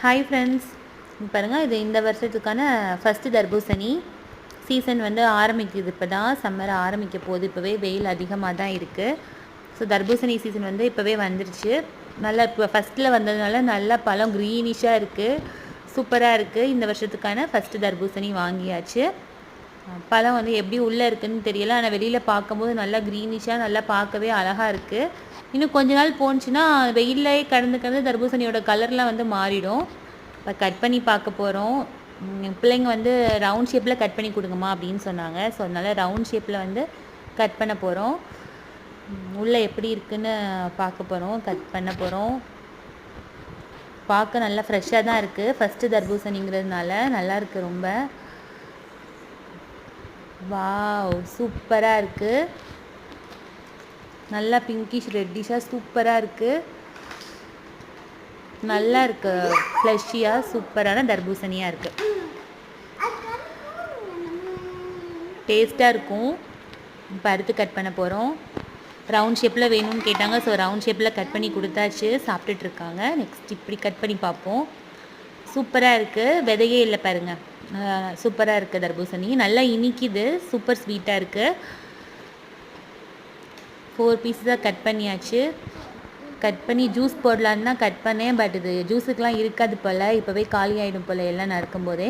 Hi friends பாருங்கள் இது இந்த வருஷத்துக்கான ஃபஸ்ட்டு தர்பூசணி. சீசன் வந்து ஆரம்பிக்குது இப்போ தான் சம்மர் ஆரம்பிக்க போகுது. இப்போவே வெயில் அதிகமாக தான் இருக்குது ஸோ தர்பூசணி சீசன் வந்து இப்போவே வந்துருச்சு. நல்லா இப்போ ஃபஸ்ட்டில் வந்ததுனால நல்லா பழம் க்ரீனிஷாக இருக்குது சூப்பராக இருக்குது இந்த வருஷத்துக்கான ஃபஸ்ட்டு தர்பூசணி வாங்கியாச்சு. பழம் வந்து எப்படி உள்ளே இருக்குதுன்னு தெரியல. ஆனால் வெளியில் பார்க்கும்போது நல்லா க்ரீனிஷாக நல்லா பார்க்கவே அழகாக இருக்குது இன்னும் கொஞ்ச நாள் போணுச்சுன்னா வெயிலே கடந்து கடந்து தர்பூசணியோட கலர்லாம் வந்து மாறிடும். இப்போ கட் பண்ணி பார்க்க போகிறோம் பிள்ளைங்க வந்து ரவுண்ட் ஷேப்பில் கட் பண்ணி கொடுங்கம்மா அப்படின்னு சொன்னாங்க. ஸோ அதனால் ரவுண்ட் ஷேப்பில் வந்து கட் பண்ண போகிறோம் உள்ளே எப்படி இருக்குன்னு பார்க்க போகிறோம் கட் பண்ண போகிறோம் பார்க்க நல்லா ஃப்ரெஷ்ஷாக தான் இருக்குது ஃபஸ்ட்டு தர்பூசணிங்கிறதுனால நல்லா இருக்குது ரொம்ப. வாவ் சூப்பராக இருக்குது நல்லா பிங்கிஷ் ரெட்டிஷாக சூப்பராக இருக்குது நல்லா இருக்கு. ஃப்ளஷியாக சூப்பரான தர்பூசணியாக இருக்குது டேஸ்ட்டாக இருக்கும். இப்போ அடுத்து கட் பண்ண போகிறோம் ரவுண்ட் ஷேப்பில் வேணும்னு கேட்டாங்க. ஸோ ரவுண்ட் ஷேப்பில் கட் பண்ணி கொடுத்தாச்சு. சாப்பிட்டுட்ருக்காங்க நெக்ஸ்ட் இப்படி கட் பண்ணி பார்ப்போம். சூப்பராக இருக்குது விதையே இல்லை பாருங்கள் சூப்பராக இருக்குது தர்பூசணி. நல்லா இனிக்குது. சூப்பர் ஸ்வீட்டாக இருக்குது ஃபோர் பீஸஸாக கட் பண்ணியாச்சு. கட் பண்ணி ஜூஸ் போடலான்னு தான் கட் பண்ணேன். பட் இது ஜூஸுக்கெலாம் இருக்காது போல். இப்போவே காலி ஆகிடும் போல் எல்லாம் நறுக்கும் போதே.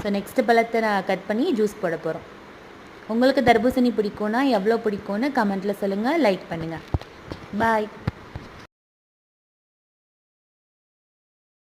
ஸோ நெக்ஸ்ட்டு பழத்தை நான் கட் பண்ணி ஜூஸ் போட போகிறோம் உங்களுக்கு தர்பூசணி பிடிக்கும்னா எவ்வளோ பிடிக்கும்னு கமெண்ட்டில் சொல்லுங்கள் லைக் பண்ணுங்கள் பாய்